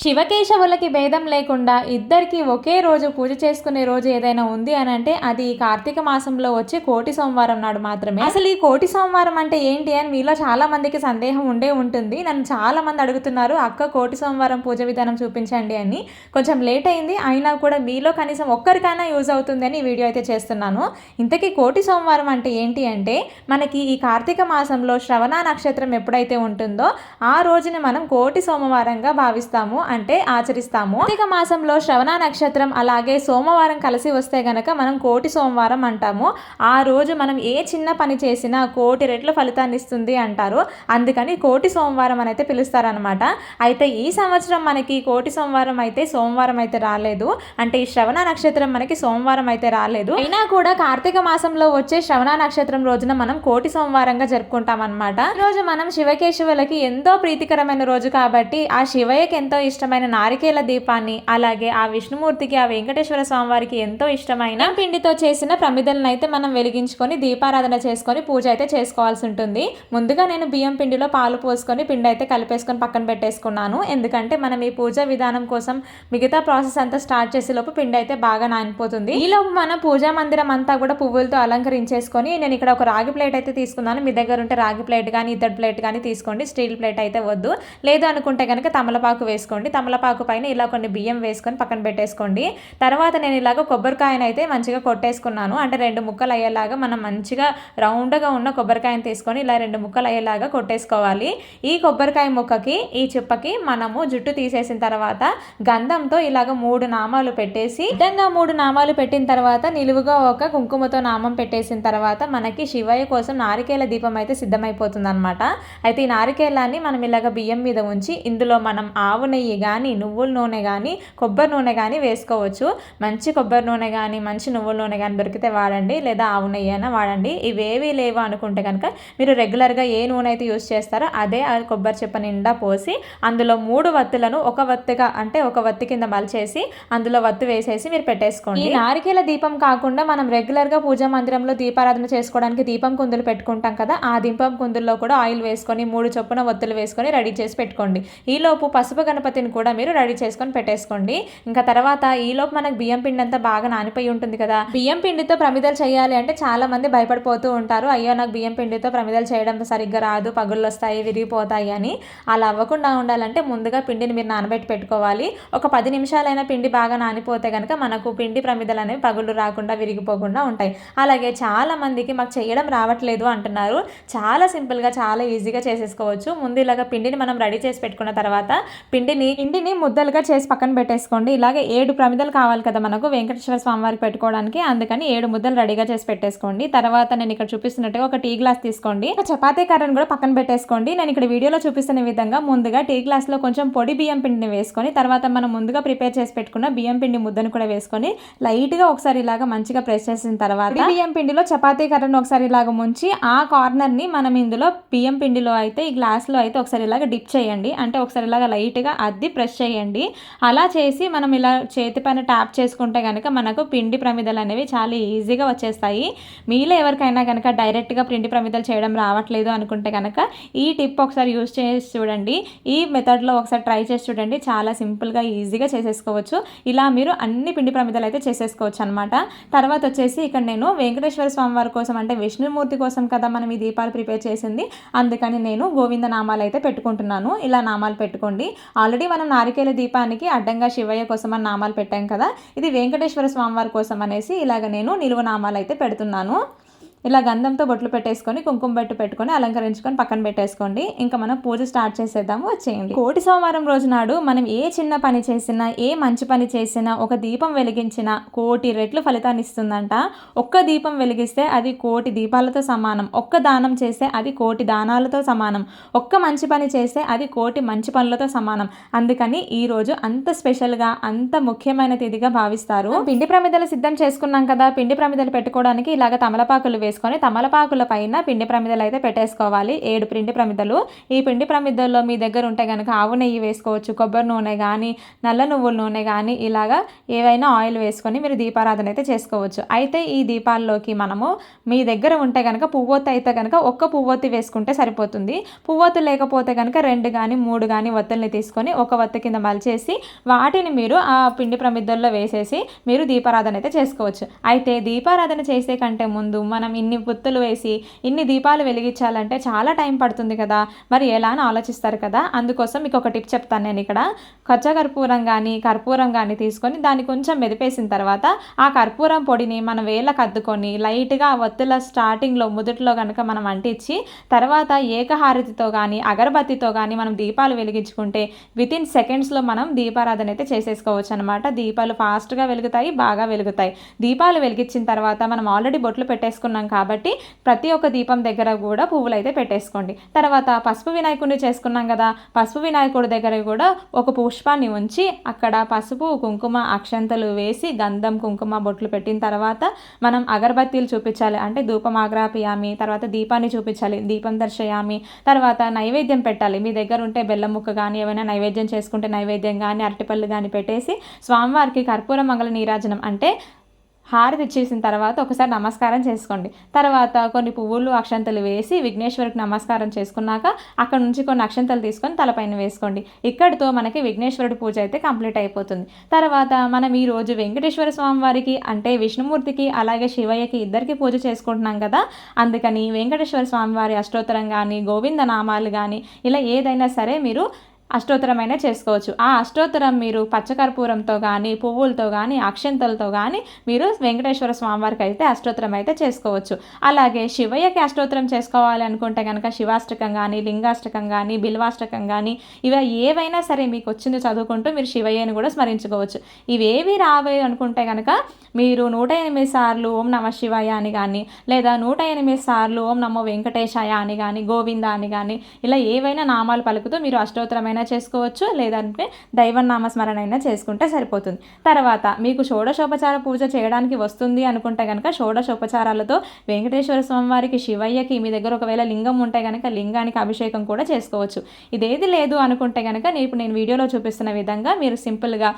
శివకేశవులకి భేదం లేకుండా ఇద్దరికి ఒకే రోజు పూజ చేసుకునే రోజు ఏదైనా ఉంది అని అంటే అది కార్తీక మాసంలో వచ్చే కోటి సోమవారం నాడు మాత్రమే. అసలు ఈ కోటి సోమవారం అంటే ఏంటి అని మీలో చాలా మందికి సందేహం ఉండే ఉంటుంది. నన్ను చాలా మంది అడుగుతున్నారు అక్క కోటి సోమవారం పూజ విధానం చూపించండి అని. కొంచెం లేట్ అయింది అయినా కూడా మీలో కనీసం ఒక్కరికైనా యూజ్ అవుతుంది అని ఈ వీడియో అయితే చేస్తున్నాను. ఇంతకీ కోటి సోమవారం అంటే ఏంటి అంటే మనకి ఈ కార్తీక మాసంలో శ్రవణ నక్షత్రం ఎప్పుడైతే ఉంటుందో ఆ రోజుని మనం కోటి సోమవారంగా భావిస్తాము. అంటే ఆచరిస్తాము. కార్తీక మాసంలో శ్రవణ నక్షత్రం అలాగే సోమవారం కలిసి వస్తే గనక మనం కోటి సోమవారం అంటాము. ఆ రోజు మనం ఏ చిన్న పని చేసినా కోటి రెట్ల ఫలితాన్ని ఇస్తుంది అంటారు. అందుకని కోటి సోమవారం అని అయితే పిలుస్తారనమాట అయితే ఈ సంవత్సరం మనకి కోటి సోమవారం అయితే సోమవారం అయితే రాలేదు. అంటే ఈ శ్రవణ నక్షత్రం మనకి సోమవారం అయితే రాలేదు. అయినా కూడా కార్తీక మాసంలో వచ్చే శ్రవణ నక్షత్రం రోజున మనం కోటి సోమవారంగా జరుపుకుంటాం అనమాట ఈ రోజు మనం శివకేశవులకి ఎంతో ప్రీతికరమైన రోజు కాబట్టి ఆ శివయ్యకి ఎంతో ఇష్టమైన నారికేల దీపాన్ని అలాగే ఆ విష్ణుమూర్తికి ఆ వెంకటేశ్వర స్వామివారికి ఎంతో ఇష్టమైన పిండితో చేసిన ప్రమిదలను అయితే మనం వెలిగించుకొని దీపారాధన చేసుకొని పూజ అయితే చేసుకోవాల్సి ఉంటుంది. ముందుగా నేను బియ్యం పిండిలో పాలు పోసుకొని పిండి అయితే కలిపేసుకొని పక్కన పెట్టేసుకున్నాను. ఎందుకంటే మనం ఈ పూజ విధానం కోసం మిగతా ప్రాసెస్ అంతా స్టార్ట్ చేసే లోపు పిండి అయితే బాగా నానిపోతుంది. ఈలోపు మనం పూజా మందిరం అంతా కూడా పువ్వులతో అలంకరించేసుకొని నేను ఇక్కడ ఒక రాగి ప్లేట్ అయితే తీసుకున్నాను. మీ దగ్గర ఉంటే రాగి ప్లేట్ కానీ ఇతడి ప్లేట్ కానీ తీసుకోండి. స్టీల్ ప్లేట్ అయితే వద్దు. లేదు అనుకుంటే కనుక తమలపాకు వేసుకోండి. తమలపాకు పైన ఇలా కొన్ని బియ్యం వేసుకొని పక్కన పెట్టేసుకోండి. తర్వాత నేను ఇలాగ కొబ్బరికాయను అయితే మంచిగా కొట్టేసుకున్నాను. అంటే రెండు ముక్కలు అయ్యేలాగా మనం మంచిగా రౌండ్గా ఉన్న కొబ్బరికాయను తీసుకొని ఇలా రెండు ముక్కలు అయ్యేలాగా కొట్టేసుకోవాలి. ఈ కొబ్బరికాయ ముక్కకి ఈ చిప్పకి మనము జుట్టు తీసేసిన తర్వాత గంధంతో ఇలాగ మూడు నామాలు పెట్టేసి విధంగా మూడు నామాలు పెట్టిన తర్వాత నిలువుగా ఒక కుంకుమతో నామం పెట్టేసిన తర్వాత మనకి శివయ్య కోసం నారికేల దీపం అయితే సిద్ధమైపోతుంది అనమాట అయితే ఈ నారికేలాన్ని మనం ఇలాగ బియ్యం మీద ఉంచి ఇందులో మనం ఆవు నెయ్యి కానీ నువ్వుల నూనె కానీ కొబ్బరి నూనె కానీ వేసుకోవచ్చు. మంచి కొబ్బరి నూనె కానీ మంచి నువ్వుల నూనె కానీ దొరికితే వాడండి లేదా ఆవు నెయ్యి అయినా వాడండి. ఇవేవి లేవు అనుకుంటే కనుక మీరు రెగ్యులర్గా ఏ నూనె అయితే యూస్ చేస్తారో అదే ఆ కొబ్బరి చెప్ప నిండా పోసి అందులో మూడు వత్తులను ఒక వత్తిగా అంటే ఒక వత్తి కింద మలిచేసి అందులో వత్తు వేసేసి మీరు పెట్టేసుకోండి. ఈ నారికేల దీపం కాకుండా మనం రెగ్యులర్గా పూజా మందిరంలో దీపారాధన చేసుకోవడానికి దీపం కుందులు పెట్టుకుంటాం కదా ఆ దీపం కుందుల్లో కూడా ఆయిల్ వేసుకొని మూడు చొప్పున వత్తులు వేసుకొని రెడీ చేసి పెట్టుకోండి. ఈలోపు పసుపు గణపతి పిండిని కూడా మీరు రెడీ చేసుకొని పెట్టేసుకోండి. ఇంకా తర్వాత ఈలోపు మనకు బియ్యం పిండి అంతా బాగా నానిపోయి ఉంటుంది కదా. బియ్యం పిండితో ప్రమిదలు చేయాలి అంటే చాలా మంది భయపడిపోతూ ఉంటారు. అయ్యో నాకు బియ్యం పిండితో ప్రమిదలు చేయడం సరిగ్గా రాదు పగుళ్ళు వస్తాయి విరిగిపోతాయి అని. అలా అవ్వకుండా ఉండాలంటే ముందుగా పిండిని మీరు నానబెట్టి పెట్టుకోవాలి. ఒక పది నిమిషాలైనా పిండి బాగా నానిపోతే కనుక మనకు పిండి ప్రమిదలు అనేవి పగుళ్ళు రాకుండా విరిగిపోకుండా ఉంటాయి. అలాగే చాలా మందికి మాకు చేయడం రావట్లేదు అంటున్నారు. చాలా సింపుల్గా చాలా ఈజీగా చేసేసుకోవచ్చు. ముందు ఇలాగ పిండిని మనం రెడీ చేసి పెట్టుకున్న తర్వాత పిండిని పిండిని ముద్దలుగా చేసి పక్కన పెట్టేసుకోండి. ఇలాగే ఏడు ప్రమిదలు కావాలి కదా మనకు వెంకటేశ్వర స్వామివారికి పెట్టుకోవడానికి. అందుకని ఏడు ముద్దలు రెడీగా చేసి పెట్టేసుకోండి. తర్వాత నేను ఇక్కడ చూపిస్తున్నట్టుగా ఒక టీ గ్లాస్ తీసుకోండి. చపాతీ కర్రను కూడా పక్కన పెట్టేసుకోండి. నేను ఇక్కడ వీడియోలో చూపిస్తున్న విధంగా ముందుగా టీ గ్లాస్లో కొంచెం పొడి బియ్యం పిండిని వేసుకొని తర్వాత మనం ముందుగా ప్రిపేర్ చేసి పెట్టుకున్న బియ్యం పిండి ముద్దను కూడా వేసుకొని లైట్గా ఒకసారి ఇలాగా మంచిగా ప్రెస్ చేసిన తర్వాత బియ్యం పిండిలో చపాతీ కర్రను ఒకసారి ఇలాగ ముంచి ఆ కార్నర్ని మనం ఇందులో బియ్యం పిండిలో అయితే ఈ గ్లాస్లో అయితే ఒకసారి ఇలాగ డిప్ చేయండి. అంటే ఒకసారి ఇలాగ లైట్గా అద్ది ప్రెస్ చేయండి. అలా చేసి మనం ఇలా చేతి పైన ట్యాప్ చేసుకుంటే కనుక మనకు పిండి ప్రమిదలు అనేవి చాలా ఈజీగా వచ్చేస్తాయి. మీలో ఎవరికైనా కనుక డైరెక్ట్గా పిండి ప్రమిదలు చేయడం రావట్లేదు అనుకుంటే కనుక ఈ టిప్ ఒకసారి యూస్ చేసి చూడండి. ఈ మెథడ్లో ఒకసారి ట్రై చేసి చూడండి. చాలా సింపుల్గా ఈజీగా చేసేసుకోవచ్చు. ఇలా మీరు అన్ని పిండి ప్రమిదలు అయితే చేసేసుకోవచ్చు అనమాట తర్వాత వచ్చేసి ఇక్కడ నేను వెంకటేశ్వర స్వామి వారి కోసం అంటే విష్ణుమూర్తి కోసం కదా మనం ఈ దీపాలు ప్రిపేర్ చేసింది. అందుకని నేను గోవింద నామాలు అయితే పెట్టుకుంటున్నాను. ఇలా నామాలు పెట్టుకోండి. ఆల్రెడీ మనం నారికేల దీపానికి అడ్డంగా శివయ్య కోసం అని నామాలు పెట్టాం కదా ఇది వెంకటేశ్వర స్వామి వారి కోసం అనేసి ఇలాగ నేను నిలువ నామాలు అయితే పెడుతున్నాను. ఇలా గంధంతో బొట్లు పెట్టేసుకొని కుంకుమ బెట్టు పెట్టుకొని అలంకరించుకొని పక్కన పెట్టేసుకోండి. ఇంకా మనం పూజ స్టార్ట్ చేసేద్దాము వచ్చేయండి. కోటి సోమవారం రోజు నాడు మనం ఏ చిన్న పని చేసినా ఏ మంచి పని చేసినా ఒక దీపం వెలిగించినా కోటి రెట్లు ఫలితాన్ని ఇస్తుందంట. ఒక్క దీపం వెలిగిస్తే అది కోటి దీపాలతో సమానం. ఒక్క దానం చేస్తే అది కోటి దానాలతో సమానం. ఒక్క మంచి పని చేస్తే అది కోటి మంచి పనులతో సమానం. అందుకని ఈ రోజు అంత స్పెషల్గా అంత ముఖ్యమైన తిథిగా భావిస్తారు. పిండి ప్రమిదలు సిద్ధం చేసుకున్నాం కదా పిండి ప్రమిదలు పెట్టుకోవడానికి ఇలాగ తమలపాకులు వేసుకొని తమలపాకుల పైన పిండి ప్రమిదలు అయితే పెట్టేసుకోవాలి. ఏడు పిండి ప్రమిదలు. ఈ పిండి ప్రమిదల్లో మీ దగ్గర ఉంటే కనుక ఆవు నెయ్యి వేసుకోవచ్చు కొబ్బరి నూనె కానీ నల్ల నువ్వుల నూనె కానీ ఇలాగా ఏవైనా ఆయిల్ వేసుకొని మీరు దీపారాధన అయితే చేసుకోవచ్చు. అయితే ఈ దీపాల్లోకి మనము మీ దగ్గర ఉంటే కనుక పువ్వొత్తి అయితే కనుక ఒక్క పువ్వొత్తి వేసుకుంటే సరిపోతుంది. పువ్వొత్తు లేకపోతే కనుక రెండు కానీ మూడు కానీ ఒత్తుల్ని తీసుకొని ఒక ఒత్తి కింద మలిచేసి వాటిని మీరు ఆ పిండి ప్రమిద్దల్లో వేసేసి మీరు దీపారాధన అయితే చేసుకోవచ్చు. అయితే దీపారాధన చేసే కంటే ముందు మనం ఇన్ని గుత్తులు వేసి ఇన్ని దీపాలు వెలిగించాలంటే చాలా టైం పడుతుంది కదా. మరి ఎలా అని ఆలోచిస్తారు కదా. అందుకోసం మీకు ఒక టిప్ చెప్తాను నేను ఇక్కడ. కచ్చ కర్పూరం కానీ కర్పూరం కానీ తీసుకొని దాన్ని కొంచెం మెదిపేసిన తర్వాత ఆ కర్పూరం పొడిని మన వేళ్ళకు అద్దుకొని లైట్గా ఆ ఒత్తుల స్టార్టింగ్లో మొదట్లో కనుక మనం అంటించి తర్వాత ఏకహారతితో కానీ అగరబత్తితో కానీ మనం దీపాలు వెలిగించుకుంటే విత్ ఇన్ సెకండ్స్లో మనం దీపారాధన అయితే చేసేసుకోవచ్చు అనమాట దీపాలు ఫాస్ట్గా వెలుగుతాయి బాగా వెలుగుతాయి. దీపాలు వెలిగించిన తర్వాత మనం ఆల్రెడీ బొట్లు పెట్టేసుకున్నాం కాబట్టి ప్రతి ఒక్క దీపం దగ్గర కూడా పువ్వులు అయితే పెట్టేసుకోండి. తర్వాత పసుపు వినాయకుడిని చేసుకున్నాం కదా పసుపు వినాయకుడి దగ్గర కూడా ఒక పుష్పాన్ని ఉంచి అక్కడ పసుపు కుంకుమ అక్షంతలు వేసి గంధం కుంకుమ బొట్లు పెట్టిన తర్వాత మనం అగరబత్తీలు చూపించాలి. అంటే ధూపం ఆగ్రాపియామి తర్వాత దీపాన్ని చూపించాలి దీపం దర్శయామి తర్వాత నైవేద్యం పెట్టాలి. మీ దగ్గర ఉంటే బెల్లం ముక్క కానీ ఏమైనా నైవేద్యం చేసుకుంటే నైవేద్యం కానీ అరటిపళ్ళు కానీ పెట్టేసి స్వామివారికి కర్పూర మంగళ నీరాజనం అంటే హారతి ఇచ్చేసిన తర్వాత ఒకసారి నమస్కారం చేసుకోండి. తర్వాత కొన్ని పువ్వులు అక్షంతలు వేసి విఘ్నేశ్వరికి నమస్కారం చేసుకున్నాక అక్కడ నుంచి కొన్ని అక్షంతలు తీసుకొని తలపైన వేసుకోండి. ఇక్కడితో మనకి విఘ్నేశ్వరుడి పూజ అయితే కంప్లీట్ అయిపోతుంది. తర్వాత మనం ఈ రోజు వెంకటేశ్వర స్వామి వారికి అంటే విష్ణుమూర్తికి అలాగే శివయ్యకి ఇద్దరికి పూజ చేసుకుంటున్నాం కదా. అందుకని వెంకటేశ్వర స్వామి వారి అష్టోత్తరం కానీ గోవింద నామాలు కానీ ఇలా ఏదైనా సరే మీరు అష్టోత్తరమైనా చేసుకోవచ్చు. ఆ అష్టోత్తరం మీరు పచ్చకర్పూరంతో కానీ పువ్వులతో కానీ అక్షంతలతో కానీ మీరు వెంకటేశ్వర స్వామివారికి అయితే అష్టోత్తరం అయితే చేసుకోవచ్చు. అలాగే శివయ్యకి అష్టోత్తరం చేసుకోవాలి అనుకుంటే కనుక శివాష్టకం కానీ లింగాష్టకం కానీ బిల్వాష్టకం కానీ ఇవి ఏవైనా సరే మీకు వచ్చింది చదువుకుంటూ మీరు శివయ్యని కూడా స్మరించుకోవచ్చు. ఇవేవి రావే అనుకుంటే కనుక మీరు నూట ఎనిమిది సార్లు ఓం నమ శివాయ అని కానీ లేదా నూట ఎనిమిది సార్లు ఓం నమో వెంకటేశాయ అని కానీ గోవింద అని కానీ ఇలా ఏవైనా నామాలు పలుకుతూ మీరు అష్టోత్తరమైన అయినా చేసుకోవచ్చు లేదంటే దైవనామస్మరణ అయినా చేసుకుంటే సరిపోతుంది. తర్వాత మీకు షోడశోపచార పూజ చేయడానికి వస్తుంది అనుకుంటే కనుక షోడశోపచారాలతో వెంకటేశ్వర స్వామివారికి శివయ్యకి మీ దగ్గర ఒకవేళ లింగం ఉంటే కనుక లింగానికి అభిషేకం కూడా చేసుకోవచ్చు. ఇదేది లేదు అనుకుంటే కనుక ఇప్పుడు నేను వీడియోలో చూపిస్తున్న విధంగా మీరు సింపుల్గా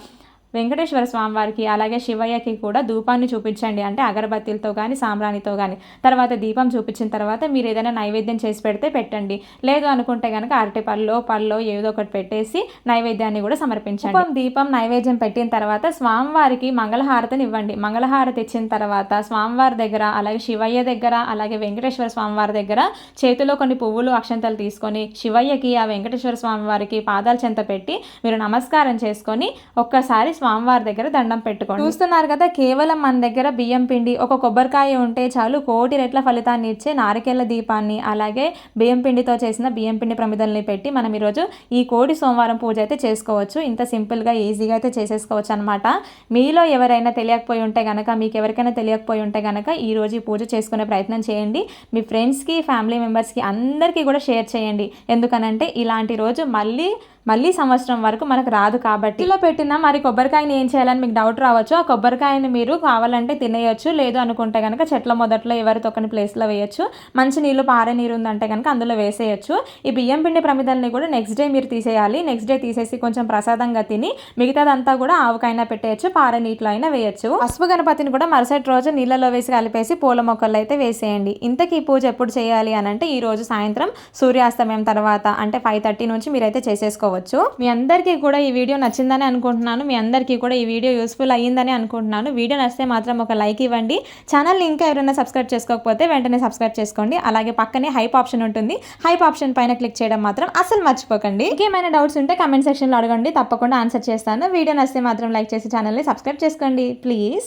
వెంకటేశ్వర స్వామి వారికి అలాగే శివయ్యకి కూడా ధూపాన్ని చూపించండి. అంటే అగరబత్తీలతో కానీ సాంబ్రాణితో కానీ తర్వాత దీపం చూపించిన తర్వాత మీరు ఏదైనా నైవేద్యం చేసి పెడితే పెట్టండి. లేదు అనుకుంటే కనుక అరటి పళ్ళు పళ్ళో ఏదో ఒకటి పెట్టేసి నైవేద్యాన్ని కూడా సమర్పించండి. దీపం నైవేద్యం పెట్టిన తర్వాత స్వామివారికి మంగళహారతిని ఇవ్వండి. మంగళహారతి ఇచ్చిన తర్వాత స్వామివారి దగ్గర అలాగే శివయ్య దగ్గర అలాగే వెంకటేశ్వర స్వామివారి దగ్గర చేతిలో కొన్ని పువ్వులు అక్షంతలు తీసుకొని శివయ్యకి ఆ వెంకటేశ్వర స్వామివారికి పాదాలు చెంత పెట్టి మీరు నమస్కారం చేసుకొని ఒక్కసారి స్వామివారి దగ్గర దండం పెట్టుకోండి. చూస్తున్నారు కదా కేవలం మన దగ్గర బియ్యం పిండి ఒక కొబ్బరికాయ ఉంటే చాలు కోటి రెట్ల ఫలితాన్ని ఇచ్చే నారికేళ్ళ దీపాన్ని అలాగే బియ్యం పిండితో చేసిన బియ్యం పిండి ప్రమిదల్ని పెట్టి మనం ఈరోజు ఈ కోడి సోమవారం పూజ అయితే చేసుకోవచ్చు. ఇంత సింపుల్గా ఈజీగా అయితే చేసేసుకోవచ్చు అనమాట మీలో ఎవరైనా తెలియకపోయి ఉంటే కనుక మీకు ఎవరికైనా తెలియకపోయి ఉంటే కనుక ఈరోజు ఈ పూజ చేసుకునే ప్రయత్నం చేయండి. మీ ఫ్రెండ్స్కి ఫ్యామిలీ మెంబర్స్కి అందరికీ కూడా షేర్ చేయండి. ఎందుకనంటే ఇలాంటి రోజు మళ్ళీ మళ్ళీ సంవత్సరం వరకు మనకు రాదు కాబట్టి ఇలా పెట్టిన మరి కొబ్బరికాయని ఏం చేయాలని మీకు డౌట్ రావచ్చు ఆ కొబ్బరికాయని మీరు కావాలంటే తినేయచ్చు. లేదు అనుకుంటే కనుక చెట్ల మొదట్లో ఎవరి తొక్కని ప్లేస్లో వేయచ్చు. మంచి నీళ్ళు పారే నీరు ఉందంటే కనుక అందులో వేసేయచ్చు. ఈ బియ్యం పిండి ప్రమిదల్ని కూడా నెక్స్ట్ డే మీరు తీసేయాలి. నెక్స్ట్ డే తీసేసి కొంచెం ప్రసాదంగా తిని మిగతాదంతా కూడా ఆవుకైనా పెట్టేయచ్చు పారే నీటిలో అయినా వేయచ్చు. పసుపు గణపతిని కూడా మరుసటి రోజు నీళ్ళలో వేసి కలిపేసి పూల మొక్కలు అయితే వేసేయండి. ఇంతకీ పూజ ఎప్పుడు చేయాలి అని అంటే ఈ రోజు సాయంత్రం సూర్యాస్తమయం తర్వాత అంటే ఫైవ్ థర్టీ నుంచి మీరైతే చేసేసుకోవచ్చు. చేసుకోవచ్చు. మీ అందరికీ కూడా ఈ వీడియో నచ్చిందని అనుకుంటున్నాను. మీ అందరికీ కూడా ఈ వీడియో యూస్ఫుల్ అయ్యిందని అనుకుంటున్నాను. వీడియో నచ్చితే మాత్రం ఒక లైక్ ఇవ్వండి. ఛానల్ ఇంకా ఎవరైనా సబ్స్క్రైబ్ చేసుకోకపోతే వెంటనే సబ్స్క్రైబ్ చేసుకోండి. అలాగే పక్కనే హైప్ ఆప్షన్ ఉంటుంది. హైప్ ఆప్షన్ పైన క్లిక్ చేయడం మాత్రం అసలు మర్చిపోకండి. ఇంకేమైనా డౌట్స్ ఉంటే కమెంట్ సెక్షన్లో అడగండి. తప్పకుండా ఆన్సర్ చేస్తాను. వీడియో నచ్చితే మాత్రం లైక్ చేసి ఛానల్ని సబ్స్క్రైబ్ చేసుకోండి. ప్లీజ్